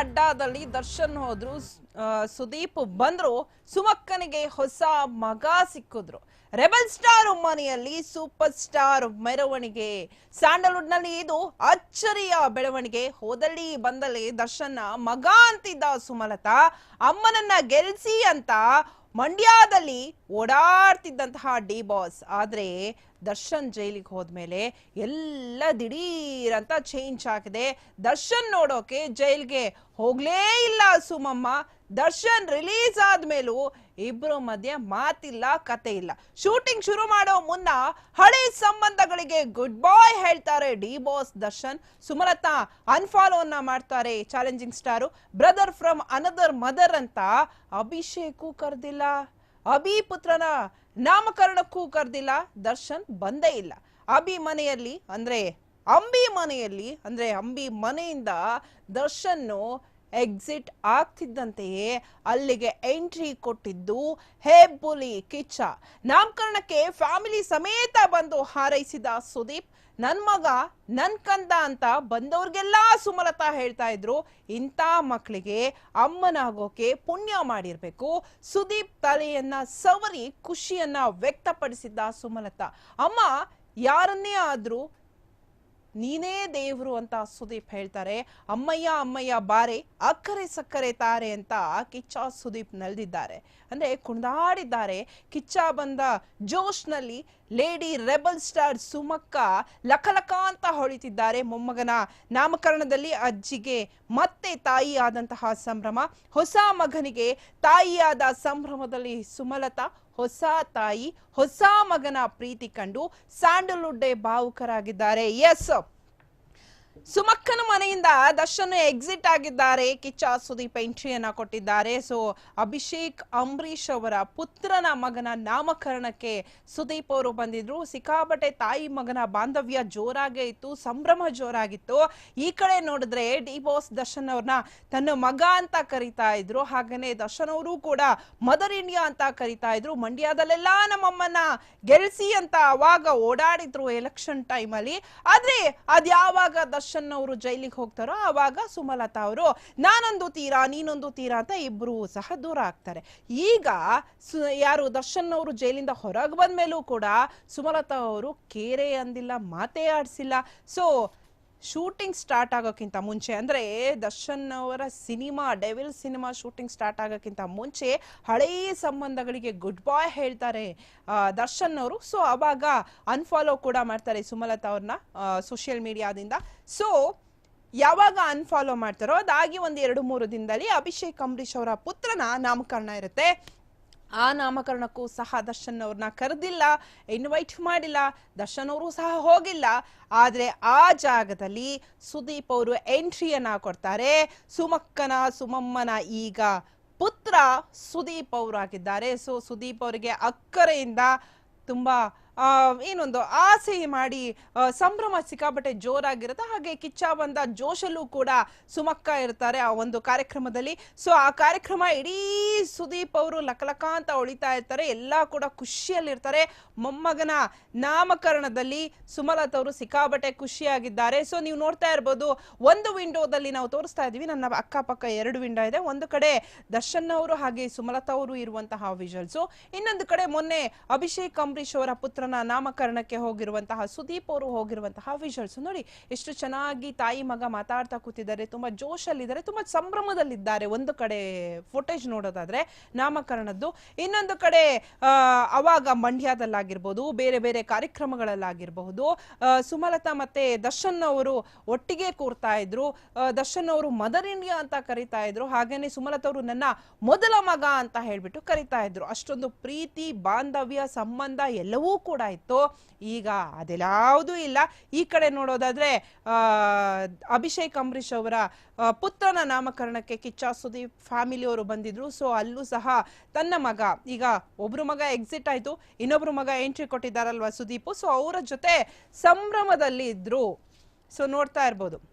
ಅಡ್ಡಾದಲ್ಲಿ ದರ್ಶನ್ ಹೋದ್ರು ಸುದೀಪ್ ಬಂದ್ರು, ಸುಮಕ್ಕನಿಗೆ ಹೊಸ ಮಗ ಸಿಕ್ಕಿದ್ರು. ರೆಬಲ್ ಸ್ಟಾರ್ ಮನೆಯಲ್ಲಿ ಸೂಪರ್ ಸ್ಟಾರ್ ಮೆರವಣಿಗೆ. ಸ್ಯಾಂಡಲ್ವುಡ್ನಲ್ಲಿ ಇದು ಅಚ್ಚರಿಯ ಬೆಳವಣಿಗೆ. ಹೋದಲ್ಲಿ ಬಂದಲ್ಲಿ ದರ್ಶನ್ ಮಗ ಅಂತಿದ್ದ ಸುಮಲತಾ, ಅಮ್ಮನನ್ನ ಗೆಲ್ಸಿ ಅಂತ ಮಂಡ್ಯದಲ್ಲಿ ಓಡಾಡ್ತಿದ್ದಂತಹ ಡಿ ಬಾಸ್, ಆದರೆ ದರ್ಶನ್ ಜೈಲಿಗೆ ಹೋದ್ಮೇಲೆ ಎಲ್ಲ ದಿಢೀರ್ ಅಂತ ಚೇಂಜ್ ಆಗಿದೆ. ದರ್ಶನ್ ನೋಡೋಕೆ ಜೈಲ್ಗೆ ಹೋಗ್ಲೇ ಇಲ್ಲ ಸುಮಮ್ಮ. ದರ್ಶನ್ ರಿಲೀಸ್ ಆದ್ಮೇಲೂ ಇಬ್ರು ಮಧ್ಯೆ ಮಾತಿಲ್ಲ, ಕತೆ ಇಲ್ಲ. ಶೂಟಿಂಗ್ ಶುರು ಮಾಡೋ ಮುನ್ನ ಹಳೆ ಸಂಬಂಧಗಳಿಗೆ ಗುಡ್ ಬಾಯ್ ಹೇಳ್ತಾರೆ ಡಿ ಬಾಸ್ ದರ್ಶನ್. ಸುಮಲತಾ ಅನ್ಫಾಲೋನ ಮಾಡ್ತಾರೆ challenging star brother from another mother ಅಂತ ಅಭಿಷೇಕು ಕರೆದಿಲ್ಲ. ಅಭಿ ಪುತ್ರನ ನಾಮಕರಣಕ್ಕೂ ಕರೆದಿಲ್ಲ. ದರ್ಶನ್ ಬಂದೇ ಇಲ್ಲ. ಅಭಿ ಮನೆಯಲ್ಲಿ ಅಂದ್ರೆ, ಅಂಬಿ ಮನೆಯಲ್ಲಿ ಅಂದ್ರೆ, ಅಂಬಿ ಮನೆಯಿಂದ ದರ್ಶನ್ನು ಎಕ್ಸಿಟ್ ಆಗ್ತಿದ್ದಂತೆಯೇ ಅಲ್ಲಿಗೆ ಎಂಟ್ರಿ ಕೊಟ್ಟಿದ್ದು ಹೆಬ್ಬುಲಿ ಕಿಚ್ಚ. ನಾಮಕರಣಕ್ಕೆ ಫ್ಯಾಮಿಲಿ ಸಮೇತ ಬಂದು ಹಾರೈಸಿದ ಸುದೀಪ್, ನನ್ ಮಗ, ನನ್ ಕಂದ ಅಂತ ಬಂದವ್ರಿಗೆಲ್ಲ ಸುಮಲತಾ ಹೇಳ್ತಾ ಇದ್ರು. ಇಂಥ ಮಕ್ಕಳಿಗೆ ಅಮ್ಮನಾಗೋಕೆ ಪುಣ್ಯ ಮಾಡಿರ್ಬೇಕು. ಸುದೀಪ್ ತಲೆಯನ್ನ ಸವರಿ ಖುಷಿಯನ್ನ ವ್ಯಕ್ತಪಡಿಸಿದ್ದ ಸುಮಲತಾ. ಅಮ್ಮ, ಯಾರನ್ನೇ ಆದ್ರೂ ನೀನೇ ದೇವ್ರು ಅಂತ ಸುದೀಪ್ ಹೇಳ್ತಾರೆ. ಅಮ್ಮಯ್ಯ ಅಮ್ಮಯ್ಯ ಬಾರೆ, ಅಕ್ಕರೆ ಸಕ್ಕರೆ ತಾರೆ ಅಂತ ಕಿಚ್ಚ ಸುದೀಪ್ ನಲ್ದಿದ್ದಾರೆ. ಅಂದ್ರೆ ಕುಣಿದಾಡಿದ್ದಾರೆ. ಕಿಚ್ಚ ಬಂದ ಜೋಶ್ನಲ್ಲಿ ಲೇಡಿ ರೆಬಲ್ ಸ್ಟಾರ್ ಸುಮಕ್ಕ ಲಕಲಕ ಅಂತ ಹೊಳಿತಿದ್ದಾರೆ. ಮೊಮ್ಮಗನ ನಾಮಕರಣದಲ್ಲಿ ಅಜ್ಜಿಗೆ ಮತ್ತೆ ತಾಯಿ ಆದಂತಹ ಸಂಭ್ರಮ. ಹೊಸ ಮಗನಿಗೆ ತಾಯಿಯಾದ ಸಂಭ್ರಮದಲ್ಲಿ ಸುಮಲತಾ ಹೊಸ ತಾಯಿ ಹೊಸ ಮಗನ ಪ್ರೀತಿ ಕಂಡು ಸ್ಯಾಂಡಲ್ವುಡ್ಡೇ ಭಾವುಕರಾಗಿದ್ದಾರೆ. ಎಸ್ ಸುಮಕ್ಕನ ಮನೆಯಿಂದ ದರ್ಶನ್ ಎಕ್ಸಿಟ್ ಆಗಿದ್ದಾರೆ. ಕಿಚ್ಚ ಸುದೀಪ್ ಎಂಟ್ರಿಯನ್ನ ಕೊಟ್ಟಿದ್ದಾರೆ. ಸೊ ಅಭಿಷೇಕ್ ಅಂಬರೀಷ್ ಅವರ ಪುತ್ರನ ಮಗನ ನಾಮಕರಣಕ್ಕೆ ಸುದೀಪ್ ಅವರು ಬಂದಿದ್ರು. ಸಿಕ್ಕಾಪಟ್ಟೆ ತಾಯಿ ಮಗನ ಬಾಂಧವ್ಯ ಜೋರಾಗೇ ಇತ್ತು, ಸಂಭ್ರಮ ಜೋರಾಗಿತ್ತು. ಈ ಕಡೆ ನೋಡಿದ್ರೆ ಡಿ ಬಾಸ್ ದರ್ಶನ್ ಅವ್ರನ್ನ ತನ್ನ ಮಗ ಅಂತ ಕರಿತಾ ಇದ್ರು. ಹಾಗೇನೆ ದರ್ಶನ್ ಅವರು ಕೂಡ ಮದರ್ ಇಂಡಿಯಾ ಅಂತ ಕರಿತಾ ಇದ್ರು. ಮಂಡ್ಯದಲ್ಲೆಲ್ಲ ನಮ್ಮಮ್ಮನ ಗೆಲ್ಸಿ ಅಂತ ಅವಾಗ ಓಡಾಡಿದ್ರು ಎಲೆಕ್ಷನ್ ಟೈಮಲ್ಲಿ ಆದ್ರೆ ಅದ್ಯಾವಾಗ ದರ್ಶನ್ ಅವರು ಜೈಲಿಗೆ ಹೋಗ್ತಾರೋ, ಆವಾಗ ಸುಮಲತಾ ಅವರು, ನಾನೊಂದು ತೀರಾ, ನೀನೊಂದು ತೀರಾ ಅಂತ ಇಬ್ರು ಸಹ ದೂರ ಆಗ್ತಾರೆ. ಈಗ ಯಾರು ದರ್ಶನ್ ಅವರು ಜೈಲಿಂದ ಹೊರಗೆ ಬಂದ್ಮೇಲೂ ಕೂಡ ಸುಮಲತಾ ಅವರು ಕೇರೆ ಅಂದಿಲ್ಲ, ಮಾತೇ ಆಡಿಸಿಲ್ಲ. ಸೊ ಶೂಟಿಂಗ್ ಸ್ಟಾರ್ಟ್ ಆಗೋಕ್ಕಿಂತ ಮುಂಚೆ, ಅಂದರೆ ದರ್ಶನ್ ಅವರ cinema, devil cinema shooting start ಆಗೋಕ್ಕಿಂತ ಮುಂಚೆ ಹಳೆಯ ಸಂಬಂಧಗಳಿಗೆ ಗುಡ್ ಬಾಯ್ ಹೇಳ್ತಾರೆ ದರ್ಶನ್ ಅವರು ಸೊ, ಅವಾಗ ಅನ್ಫಾಲೋ ಕೂಡ ಮಾಡ್ತಾರೆ ಸುಮಲತಾ ಅವ್ರನ್ನ ಸೋಷಿಯಲ್ ಮೀಡಿಯಾದಿಂದ. ಸೊ, ಯಾವಾಗ ಅನ್ಫಾಲೋ ಮಾಡ್ತಾರೋ ಅದಾಗಿ ಒಂದು ಎರಡು ಮೂರು ದಿನದಲ್ಲಿ ಅಭಿಷೇಕ್ ಅಂಬರೀಷ್ ಅವರ ಪುತ್ರನ ನಾಮಕರಣ ಇರುತ್ತೆ. ಆ ನಾಮಕರಣಕ್ಕೂ ಸಹ ದರ್ಶನ್ ಅವ್ರನ್ನ ಕರೆದಿಲ್ಲ ಇನ್ವೈಟ್ ಮಾಡಿಲ್ಲ, ದರ್ಶನ್ ಅವರು ಸಹ ಹೋಗಿಲ್ಲ. ಆದರೆ ಆ ಜಾಗದಲ್ಲಿ ಸುದೀಪ್ ಅವರು ಎಂಟ್ರಿಯನ್ನ ಕೊಡ್ತಾರೆ. ಸುಮಕ್ಕನ, ಸುಮಮ್ಮನ ಈಗ ಪುತ್ರ ಸುದೀಪ್ ಅವರಾಗಿದ್ದಾರೆ. ಸೊ ಸುದೀಪ್ ಅವರಿಗೆ ಅಕ್ಕರೆಯಿಂದ ತುಂಬಾ ಏನೊಂದು ಆಸೆ ಮಾಡಿ ಸಂಭ್ರಮ ಸಿಕ್ಕಾಪಟ್ಟೆ ಜೋರಾಗಿರುತ್ತೆ. ಹಾಗೆ ಕಿಚ್ಚ ಬಂದ ಜೋಶಲ್ಲೂ ಕೂಡ ಸುಮಕ್ಕ ಇರ್ತಾರೆ ಆ ಒಂದು ಕಾರ್ಯಕ್ರಮದಲ್ಲಿ. ಸೊ ಆ ಕಾರ್ಯಕ್ರಮ ಇಡೀ ಸುದೀಪ್ ಅವರು ಲಕಲಕ ಅಂತ ಉಳಿತಾ ಇರ್ತಾರೆ. ಎಲ್ಲ ಕೂಡ ಖುಷಿಯಲ್ಲಿರ್ತಾರೆ. ಮೊಮ್ಮಗನ ನಾಮಕರಣದಲ್ಲಿ ಸುಮಲತ್ ಅವರು ಸಿಕ್ಕಾಪಟ್ಟೆ ಖುಷಿಯಾಗಿದ್ದಾರೆ. ಸೊ ನೀವು ನೋಡ್ತಾ ಇರ್ಬೋದು, ಒಂದು ವಿಂಡೋದಲ್ಲಿ ನಾವು ತೋರಿಸ್ತಾ ಇದೀವಿ ನನ್ನ ಅಕ್ಕಪಕ್ಕ ಎರಡು ವಿಂಡೋ ಇದೆ. ಒಂದು ಕಡೆ ದರ್ಶನ್ ಅವರು ಹಾಗೆ ಸುಮಲತಾ ಅವರು ಇರುವಂತಹ ವಿಜುವಲ್ಸು ಇನ್ನೊಂದು ಕಡೆ ಮೊನ್ನೆ ಅಭಿಷೇಕ್ ಅಂಬರೀಶ್ ಅವರ ಪುತ್ರನ ನಾಮಕರಣಕ್ಕೆ ಹೋಗಿರುವಂತಹ ಸುದೀಪ್ ಅವರು ಹೋಗಿರುವಂತಹ ವಿಜುವಲ್ಸ್ ನೋಡಿ, ಎಷ್ಟು ಚೆನ್ನಾಗಿ ತಾಯಿ ಮಗ ಮಾತಾಡ್ತಾ ಕೂತಿದ್ದಾರೆ, ತುಂಬಾ ಜೋಶಲ್ಲಿದ್ದಾರೆ, ತುಂಬಾ ಸಂಭ್ರಮದಲ್ಲಿದ್ದಾರೆ. ಒಂದು ಕಡೆ ಫುಟೇಜ್ ನೋಡೋದಾದ್ರೆ ನಾಮಕರಣದ್ದು, ಇನ್ನೊಂದು ಕಡೆ ಅವಾಗ ಮಂಡ್ಯದಲ್ಲಾಗಿರ್ಬೋದು, ಬೇರೆ ಬೇರೆ ಕಾರ್ಯಕ್ರಮಗಳಲ್ಲಾಗಿರಬಹುದು. ಸುಮಲತಾ ಮತ್ತೆ ದರ್ಶನ್ ಅವರು ಒಟ್ಟಿಗೆ ಕೂರ್ತಾ ಇದ್ರು. ದರ್ಶನ್ ಅವರು ಮದರ್ ಇಂಡಿಯಾ ಅಂತ ಕರಿತಾ ಇದ್ರು. ಹಾಗೇನೆ ಸುಮಲತಾ ಅವರು ನನ್ನ ಮೊದಲ ಮಗ ಅಂತ ಹೇಳ್ಬಿಟ್ಟು ಕರಿತಾ ಇದ್ರು. ಅಷ್ಟೊಂದು ಪ್ರೀತಿ, ಬಾಂಧವ್ಯ, ಸಂಬಂಧ ಎಲ್ಲವೂ ಕೂಡ ಇತ್ತು. ಈಗ ಅದೆಲ್ಲಾವುದೂ ಇಲ್ಲ. ಈ ಕಡೆ ನೋಡೋದಾದ್ರೆ ಅಭಿಷೇಕ್ ಅಂಬರೀಷ್ ಅವರ ಪುತ್ರನ ನಾಮಕರಣಕ್ಕೆ ಕಿಚ್ಚ ಸುದೀಪ್ ಫ್ಯಾಮಿಲಿಯವರು ಬಂದಿದ್ರು. ಸೊ, ಅಲ್ಲೂ ಸಹ ತನ್ನ ಮಗ, ಈಗ ಒಬ್ರು ಮಗ ಎಕ್ಸಿಟ್ ಆಯ್ತು, ಇನ್ನೊಬ್ರು ಮಗ ಎಂಟ್ರಿ ಕೊಟ್ಟಿದ್ದಾರಲ್ವಾ ಸುದೀಪ್? ಸೊ, ಅವರ ಜೊತೆ ಸಂಭ್ರಮದಲ್ಲಿ ಇದ್ರು. ಸೊ, ನೋಡ್ತಾ ಇರ್ಬೋದು.